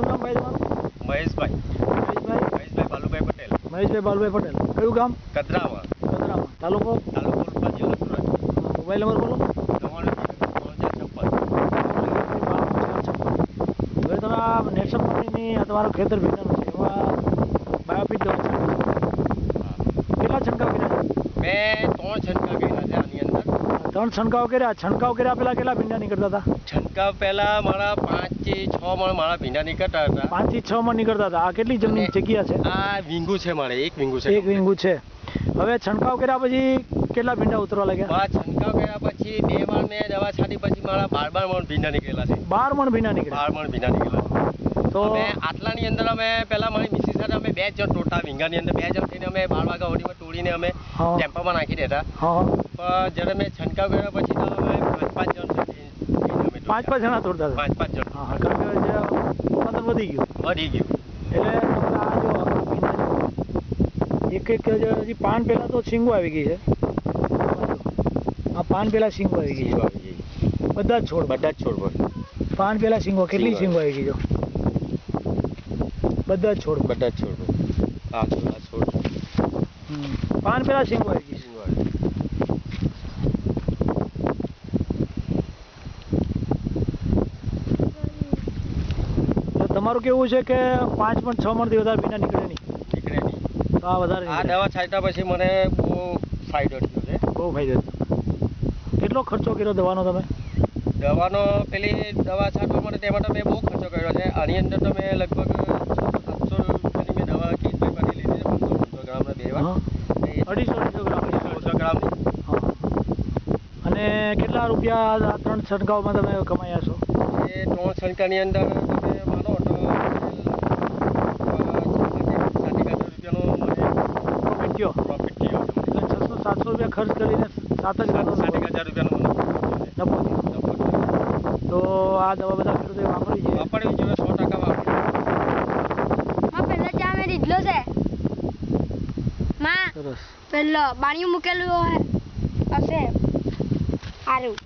શું નામ ભાઈ તમારું? મહેશભાઈ. મહેશભાઈ. મહેશભાઈ બાલુભાઈ પટેલ. મહેશભાઈ બાલુભાઈ પટેલ. કયું ગામ? કદરાવા કદરાવા તાલુકો? તાલુકો ઉલ્પા જિલ્લો સુરત મોબાઈલ નંબર બોલો હવે તમે આ નેશનલ કંપનીની તમારું ખેતર ભીંડાનું છે એમાં બાયોફિટ દવા કેટલા છંટકાવ કર્યા મેં ત્રણ છંટકાવ કર્યા છે. ત્રણ છંટકાવ કર્યા. છંટકાવ કર્યા પેલા કેટલા ભીંડા નીકળતા હતા? છંટકાવ પહેલા મારા પાંચથી છ મણ મારા ભીંડા નીકળતા હતા. પાંચથી છ મણ નીકળતા હતા. આ કેટલી જમીન જગ્યા છે? આ વિંગુ છે મારે એક વિંગુ છે. એક વીંગું છે. હવે છંટકાવ કર્યા પછી કેટલા ભીંડા ઉતરવા લાગ્યા? આ છંટકાવ કર્યા પછી બે મણ મેં દવા છાંટી પછી મારા બાર બાર મણ ભીંડા નીકળેલા છે. બાર મણ ભીંડા નીકળ્યા? બાર મણ ભીંડા નીકળેલા તો અમે આટલાની અંદર અમે પહેલા મારી મિસિસ સાથે અમે બે જણ ટોટા ભીંગાની અંદર બે જણ થઈને અમે બાર વાગ્યા ઓડીમાં તોડીને અમે. ટેમ્પામાં નાખી દેતા પણ જ્યારે મેં છંટકાવ કર્યા પછી તો અમે પાંચ પાંચ જણ. પાંચ પાંચ જણા તોડતા પાંચ પાંચ જણ. હા કારણ કે ઉત્પાદન વધી ગયું. વધી ગયું. એટલે આ જો એક એક જે હજી પાન પહેલા તો શીંગો આવી ગઈ છે. આ પાન પહેલા શીંગો આવી ગઈ છે. બધા જ છોડ બધા જ છોડ પર. પાન પહેલા શીંગો કેટલી શીંગો આવી ગઈ જો બધા જ છોડ બધા જ છોડ આ છોડ આ છોડ. પાન પેલા ગઈ. તો તમારું કેવું છે કે પાંચ પણ છ મણથી વધારે ભીંડા નીકળે નહીં? નીકળે નહીં. તો આ વધારે આ દવા છાંટ્યા પછી મને બહુ ફાયદો થયો છે. બહુ ફાયદો. કેટલો ખર્ચો કર્યો દવાનો તમે? દવાનો પેલી દવા છાંટવા માટે તેમાં તો મેં બહુ ખર્ચો કર્યો છે. આની અંદર તો મેં લગભગ સાતસો રૂપિયાની મેં દવા કીટ પેપરની લીધી છે પાંચસો પાંચસો ગ્રામના બે હા. અઢીસો અઢીસો ગ્રામ. પાંચસો ગ્રામની હા. અને કેટલા રૂપિયા આ ત્રણ છંટકાવમાં તમે કમાયા છો? એ ત્રણ છંટકાની અંદર તમે માનો તો સાઠ રૂપિયાનો મને પ્રોફિટ થયો? પ્રોફિટ થયો. એટલે છસો સાતસો રૂપિયા ખર્ચ કરીને સાત જ હજાર રૂપિયાનો નફો. તો આ દવા બધા ખેડૂતોએ વાપરવી જોઈએ વાપરવી જોઈએ સો ટકા વાપરવી માં પહેલા ચા મેં લીધલો છે માં પેલો બાણિયું મૂકેલું હશે. સારું.